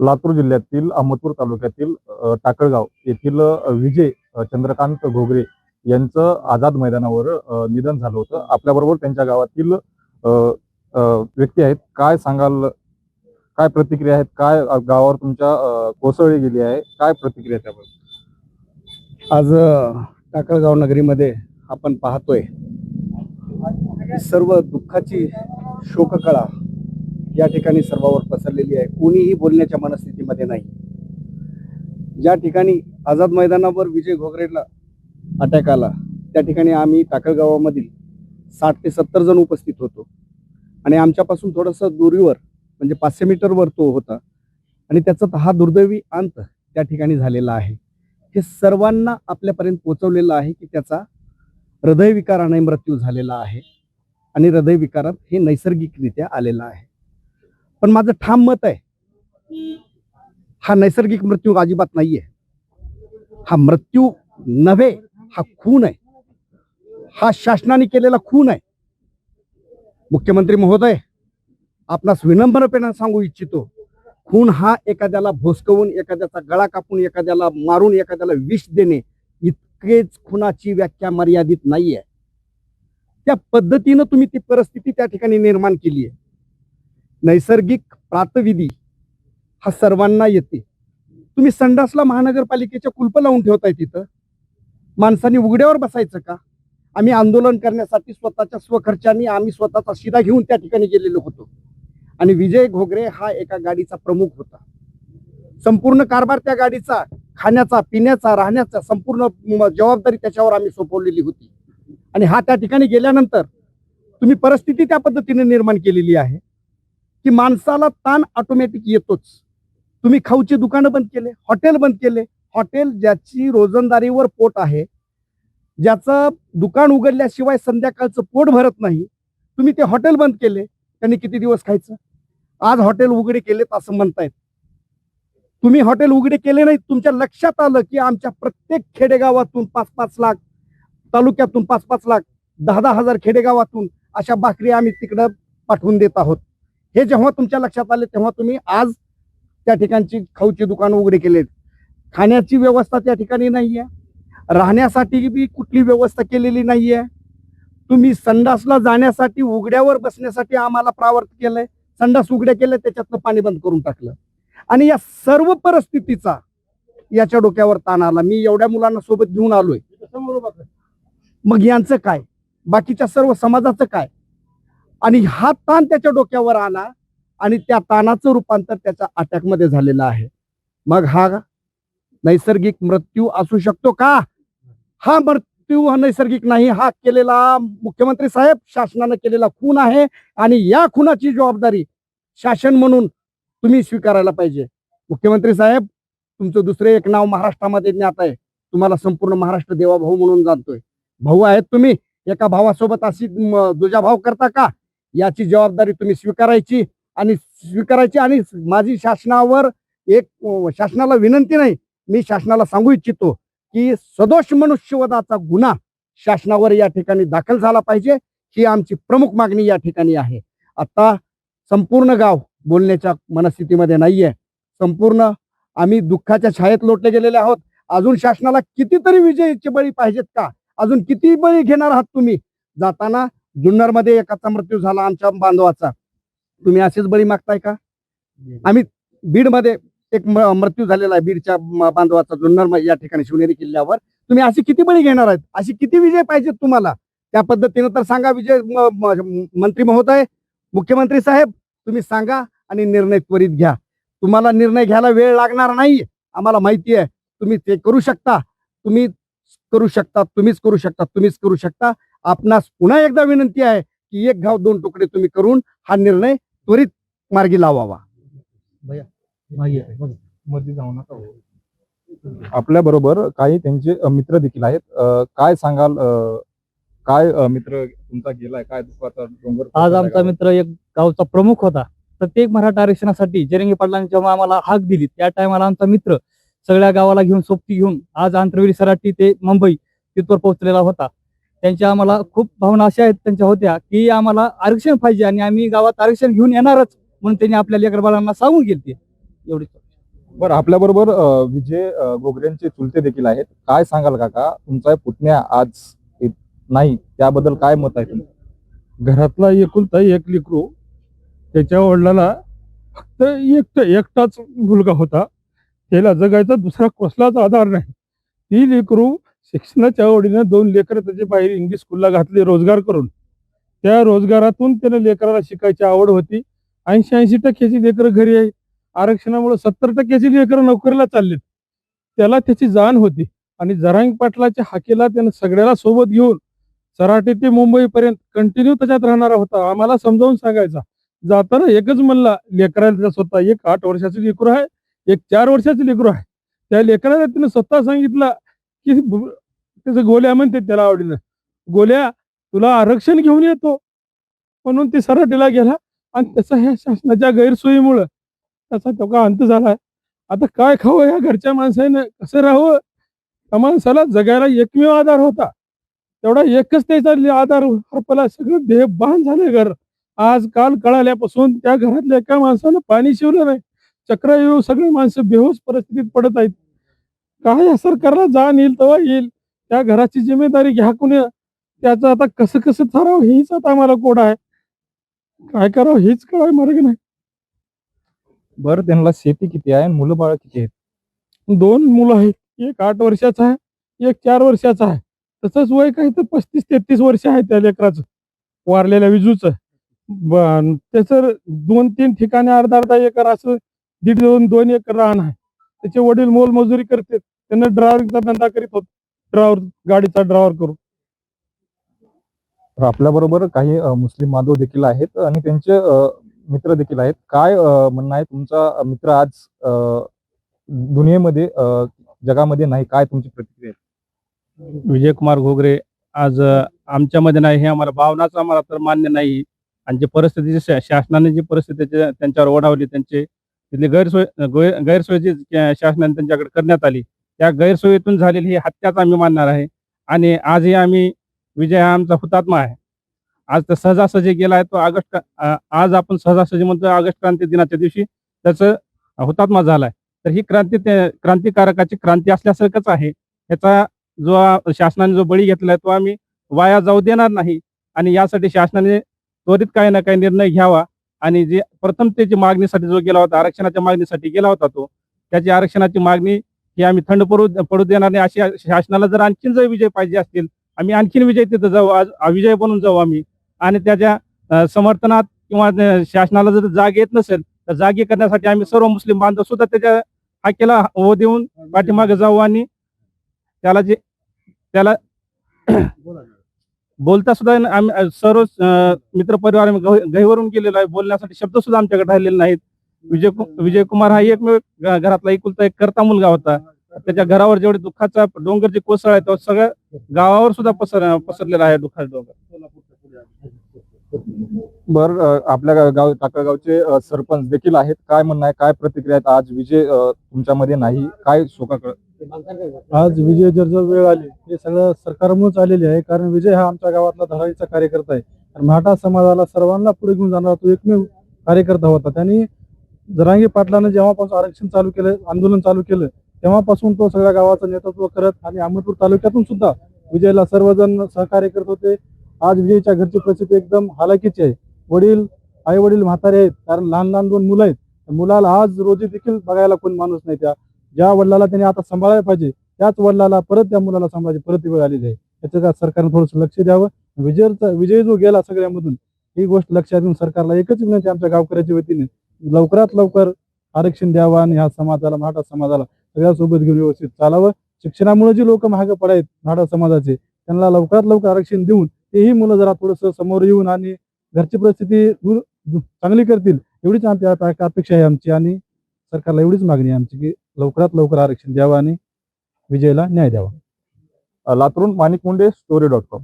लातूर जिल्ह्यातील अहमदपूर तालुक्यातील टाकळगाव येथील विजय चंद्रकांत घोगरे यांचं आझाद मैदानावर निधन झालं होतं. आपल्याबरोबर त्यांच्या गावातील अ, व्यक्ती आहेत. काय सांगाल? काय प्रतिक्रिया आहेत? काय गावावर तुमच्या कोसळली गेली आहे? काय प्रतिक्रिया त्याबद्दल? आज टाकळगाव नगरीमध्ये आपण पाहतोय सर्व दुःखाची शोककळा या ठिकाणी सर्वावर पसरलेली आहे. कोणीही बोलण्याच्या मनस्थितीमध्ये नाही. ज्या ठिकाणी आझाद मैदानावर विजय घोगरेला अटॅक आला त्या ठिकाणी आम्ही टाकळगावामधील साठ ते सत्तर जण उपस्थित होतो. आणि आमच्यापासून थोडंसं दुरीवर म्हणजे पाचशे मीटरवर तो होता. आणि त्याचा हा दुर्दैवी अंत त्या ठिकाणी झालेला आहे. हे सर्वांना आपल्यापर्यंत पोहोचवलेलं आहे की त्याचा हृदयविकाराने मृत्यू झालेला आहे. आणि हृदयविकारात हे नैसर्गिकरित्या आलेलं आहे. पण माझं ठाम मत आहे हा नैसर्गिक मृत्यू अजिबात नाहीये. हा मृत्यू नव्हे हा खून आहे. हा शासनाने केलेला खून आहे. मुख्यमंत्री महोदय आपणास विनम्रपणे सांगू इच्छितो खून हा एखाद्याला भोसकवून एखाद्याचा गळा कापून एखाद्याला मारून एखाद्याला विष देणे इतकेच खुनाची व्याख्या मर्यादित नाहीये. त्या पद्धतीनं तुम्ही ती परिस्थिती त्या ठिकाणी निर्माण केली आहे नैसर्गिक प्रातविधी हा सर्वांना येते. तुम्ही संडासला महानगरपालिकेच्या कुलप लावून ठेवताय तिथं. माणसांनी उघड्यावर बसायचं का? आम्ही आंदोलन करण्यासाठी स्वतःच्या स्वखर्चाने आम्ही स्वतःचा शिदा घेऊन त्या ठिकाणी गेलेलो होतो. आणि विजय घोगरे हा एका गाडीचा प्रमुख होता. संपूर्ण कारभार त्या गाडीचा खाण्याचा पिण्याचा राहण्याचा संपूर्ण जबाबदारी त्याच्यावर आम्ही सोपवलेली होती. आणि हा त्या ठिकाणी गेल्यानंतर तुम्ही परिस्थिती त्या पद्धतीने निर्माण केलेली आहे. की माणसाला ताण ऑटोमॅटिक येतोच. तुम्ही खाऊची दुकानं बंद केले हॉटेल बंद केले हॉटेल ज्याची रोजंदारीवर पोट आहे ज्याचं दुकान उघडल्याशिवाय संध्याकाळचं पोट भरत नाही तुम्ही ते हॉटेल बंद केले त्यांनी किती दिवस खायचं? आज हॉटेल उघडे केलेत असं म्हणतायत. तुम्ही हॉटेल उघडे केले नाही तुमच्या लक्षात आलं की आमच्या प्रत्येक खेडेगावातून पाच पाच लाख तालुक्यातून पाच पाच लाख दहा दहा हजार खेडेगावातून अशा भाकरी आम्ही तिकडं पाठवून देत आहोत. हे जेव्हा तुमच्या लक्षात आले तेव्हा तुम्ही आज त्या ठिकाणची खाऊची दुकानं उघडे केलेत. खाण्याची व्यवस्था त्या ठिकाणी नाहीये. राहण्यासाठी बी कुठली व्यवस्था केलेली नाहीये. तुम्ही संडासला जाण्यासाठी उघड्यावर बसण्यासाठी आम्हाला प्रावर्त केलंय. संडास उघड्या केल्या त्याच्यातनं पाणी बंद करून टाकलं. आणि या सर्व परिस्थितीचा याच्या डोक्यावर ताण आला. मी एवढ्या मुलांना सोबत घेऊन आलोय. मग यांचं काय? बाकीच्या सर्व समाजाचं काय? आणि हा ताण त्याच्या डोक्यावर आला आणि त्या ताणाचं रूपांतर त्याच्या अटॅकमध्ये झालेलं आहे. मग हा नैसर्गिक मृत्यू असू शकतो का? हा मृत्यू हा नैसर्गिक नाही हा केलेला मुख्यमंत्री साहेब शासनानं केलेला खून आहे आणि या खुनाची जबाबदारी शासन म्हणून तुम्ही स्वीकारायला पाहिजे. मुख्यमंत्री साहेब तुमचं दुसरे एक नाव महाराष्ट्रामध्ये ज्ञात आहे. तुम्हाला संपूर्ण महाराष्ट्र देवाभाऊ म्हणून जाणतोय. भाऊ आहेत तुम्ही. एका भावासोबत अशी दुजाभाव करता का? याची जबाबदारी तुम्ही स्वीकारायची आणि स्वीकारायची आणि माझी शासनावर एक शासनाला विनंती नाही मी शासनाला सांगू इच्छितो की सदोष मनुष्यवधाचा गुन्हा शासनावर या ठिकाणी दाखल झाला पाहिजे ही आमची प्रमुख मागणी या ठिकाणी आहे. आता संपूर्ण गाव बोलण्याच्या मनस्थितीमध्ये नाहीये. संपूर्ण आम्ही दुःखाच्या छायेत लोटले गेलेले आहोत. अजून शासनाला कितीतरी विजयीचे बळी पाहिजेत का? अजून किती बळी घेणार आहात तुम्ही? जाताना जुन्नरमध्ये एकाचा मृत्यू झाला आमच्या बांधवाचा. तुम्ही असेच बळी मागताय का? आम्ही बीडमध्ये एक मृत्यू झालेला आहे बीडच्या बांधवाचा जुन्नर या ठिकाणी शिवनेरी किल्ल्यावर. तुम्ही अशी किती बळी घेणार आहेत? अशी किती विजय पाहिजेत तुम्हाला? त्या पद्धतीनं तर सांगा विजय मंत्री महोदय मुख्यमंत्री साहेब तुम्ही सांगा आणि निर्णय त्वरित घ्या. तुम्हाला निर्णय घ्यायला वेळ लागणार नाही आम्हाला माहिती आहे. तुम्ही ते करू शकता. तुम्ही करू शकता तुम्हीच करू शकता तुम्हीच करू शकता. आपणास पुन्हा एकदा विनंती आहे की एक घाव दोन तुकडे तुम्ही करून हा निर्णय त्वरित मार्गी लावावा. नका आपल्या बरोबर काही त्यांचे मित्र देखील आहेत. काय सांगाल अ, काय मित्र तुमचा गेलाय? काय दुःखाचा डोंगर आज आमचा मित्र एक गावचा प्रमुख होता. प्रत्येक मराठा आरक्षणासाठी जरंगी पाटलांनी जेव्हा आम्हाला हाक दिली. त्या टायमाला आमचा मित्र सगळ्या गावाला घेऊन सोबती घेऊन आज आंतरवेली सराटी ते मुंबई तिथवर पोहोचलेला होता. त्यांच्या आम्हाला खूप भावना अशा आहेत त्यांच्या होत्या की आम्हाला आरक्षण पाहिजे आणि आम्ही गावात आरक्षण घेऊन येणारच म्हणून त्यांनी आपल्या लेकर बाळांना सांगून गेलते. एवढी बरं आपल्या बरोबर विजय अ, घोगरेंचे चुलते देखील आहेत. काय सांगाल काका? तुमचा पुतण्या आज नाही त्याबद्दल काय मत आहे तुमचं? घरातला एकुलता एक लेकरू त्याच्या वडिलाला फक्त एक एकटाच मुलगा होता. त्याला जगायचा दुसरा कसलाच आधार नाही. ती लेकरू शिक्षणाच्या आवडीनं दोन लेकरं त्याचे बाहेर इंग्लिश स्कूलला घातले रोजगार करून. त्या रोजगारातून त्याला लेकराला शिकायची आवड होती. ऐंशी ऐंशी टक्क्याची लेकरं घरी आहेत आरक्षणामुळे सत्तर टक्क्याची लेकरं नोकरीला चाललीत. त्याला त्याची जाण होती आणि जरांग पाटलाच्या हाकेला त्यानं सगळ्याला सोबत घेऊन सराटे ते मुंबईपर्यंत कंटिन्यू त्याच्यात राहणारा होता. आम्हाला समजावून सांगायचा. जाताना एकच म्हणला लेकराला त्याचा स्वतः एक आठ वर्षाचं लेकरू आहे एक चार वर्षाचं लेकरू आहे. त्या लेकराला त्याने स्वतः सांगितलं की त्याचं गोल्या म्हणते त्याला आवडीनं. गोल्या तुला आरक्षण घेऊन येतो. म्हणून ते सरटीला गेला आणि त्याचा ह्या शासनाच्या गैरसोयीमुळं त्याचा तेवढा अंत झाला. आता काय खावं या घरच्या माणसानं? कसं राहावं? त्या माणसाला जगायला एकमेव आधार होता. तेवढा एकच त्याचा आधार हरपला. सगळं देह बाण झाले घर. आज काल कळाल्यापासून त्या घरातल्या एका माणसानं पाणी शिवलं नाही. चक्र येऊ सगळे माणसं बेहोस परिस्थितीत पडत आहेत. काय या सरकारला जाण येईल तेव्हा येईल? त्या घराची जिम्मेदारी घ्या कुणी? त्याचं आता कसं कसं ठरावं हेच आता आम्हाला कोड आहे. काय करावं हेच कळाय मार्ग नाही. बरं त्यांना शेती किती आहे मुलं बाळ किती आहेत? दोन मुलं आहेत. एक आठ वर्षाचा आहे एक चार वर्षाचा आहे. तसंच वय काही तर पस्तीस तेहतीस वर्ष आहे त्या लेकराचं. वारलेल्या विजूचं. त्याचं दोन तीन ठिकाणी अर्धा अर्धा एकर असं दीड दोन दोन एकर रान आहे. त्याचे वडील मोलमजुरी करतात. त्यांना ड्रायव्हिंगचा धंदा करीत होत. ड्रायव्हर गाडीचा ड्रायव्हर करून. तर आपल्या बरोबर काही अ, मुस्लिम बांधव देखील आहेत आणि त्यांचे अ, मित्र देखील आहेत. काय अ, म्हणणं आहे तुमचा मित्र आज अ, दुनियेमध्ये अ, जगामध्ये नाही? काय तुमची प्रतिक्रिया आहे? विजयकुमार घोगरे आज अ, आमच्यामध्ये नाही हे आम्हाला भावनाच आम्हाला तर मान्य नाही. आणि जी परिस्थिती शा- शासनाने जी परिस्थिती त्याच्या- त्यांच्यावर ओढावली त्यांचे तिथली गैरसोय गै- गैरसोय जी शासनाने त्यांच्याकडे करण्यात आली त्या गैरसोयीतून झालेली ही हत्याच आम्ही मानणार आहे. आणि आजही आम्ही विजय हा आमचा हुतात्मा आहे. आज तर सहजासहजी गेला आहे तो ऑगस्ट आज आपण सहजासहजी म्हणतो ऑगस्ट क्रांती दिनाच्या दिवशी त्याचं हुतात्मा झालाय. तर ही क्रांती ते- क्रांतिकारकाची क्रांती असल्यासारखंच आहे. ह्याचा जो शासनाने जो बळी घेतला आहे तो आम्ही वाया जाऊ देणार नाही. आणि यासाठी शासनाने त्वरित काही ना काही निर्णय घ्यावा. आणि जे प्रथम त्याची मागणीसाठी जो गेला होता आरक्षणाच्या मागणीसाठी गेला होता तो त्याची आरक्षणाची मागणी की आम्ही थंड पडू पडू देणार नाही. अशी शासनाला जर आणखीन जर विजय पाहिजे असतील आम्ही आणखीन विजय तिथं जाऊ. आज विजय बनून जाऊ आम्ही. आणि त्याच्या समर्थनात किंवा शासनाला जर जाग येत नसेल तर जागी करण्यासाठी आम्ही सर्व मुस्लिम बांधव सुद्धा त्याच्या हाकेला हो देऊन पाठीमागे जाऊ आणि त्याला जे त्याला बोलता सुद्धा आम्ही सर्व मित्रपरिवार मित्र परिवार आम्ही गहीवरून गेलेलो आहे. बोलण्यासाठी शब्द सुद्धा आमच्याकडे राहिलेले नाहीत. विजय विजय कुमार हा एकमेव घरातला एकुलता एक करता मुलगा होता. त्याच्या घरावर जेवढे दुःखाचा डोंगर जे कोसळ आहे तो सगळ्या गावावर सुद्धा पसर पसरलेला आहे दुःखाचा डोंगर. बरं आपल्या गाव टाकळगावचे सरपंच देखील आहेत. काय म्हणणं आहे? काय प्रतिक्रिया आहेत? आज विजय तुमच्यामध्ये नाही. काय शोकाकळ आज विजय जर जर वेळ आली हे सगळं सरकारमुळेच आलेले आहे. कारण विजय हा आमच्या गावातला धडाईचा कार्यकर्ता आहे. तर मराठा समाजाला सर्वांना पुढे घेऊन जाणारा तो एकमेव कार्यकर्ता होता. त्यांनी जरांगी पाटलानं जेव्हापासून आरक्षण चालू केलं आंदोलन चालू केलं तेव्हापासून तो सगळ्या गावाचं नेतृत्व करत आणि अहमदपूर तालुक्यातून सुद्धा विजयला सर्वजण सहकार्य करत होते. आज विजयच्या घरची परिस्थिती एकदम हालाकीची आहे. वडील आई वडील म्हातारे आहेत कारण लहान लहान दोन मुलं आहेत. मुलाला आज रोजी देखील बघायला कोण माणूस नाही. त्या ज्या वडिलाला त्यांनी आता सांभाळायला पाहिजे त्याच वडिलाला परत त्या मुलाला सांभाळायची परत वेळ आलेली आहे. याचं का सरकारनं थोडंसं लक्ष द्यावं? विजयचा विजय जो गेला सगळ्यामधून ही गोष्ट लक्षात घेऊन सरकारला एकच विनंती आमच्या गावकऱ्याच्या वतीने. लवकरात लवकर आरक्षण द्यावं आणि ह्या समाजाला मराठा समाजाला सगळ्यासोबत घेऊन व्यवस्थित चालावं. शिक्षणामुळे जे लोक महाग पडायत मराठा समाजाचे त्यांना लवकरात लवकर आरक्षण देऊन तेही मुलं जरा थोडंसं समोर येऊन आणि घरची परिस्थिती दूर चांगली करतील एवढीच आमची आता अपेक्षा आहे आमची आणि सरकारला एवढीच मागणी आहे आमची की लवकरात लवकर आरक्षण द्यावं आणि विजयला न्याय द्यावा. लातूरून Manik Munde story dot com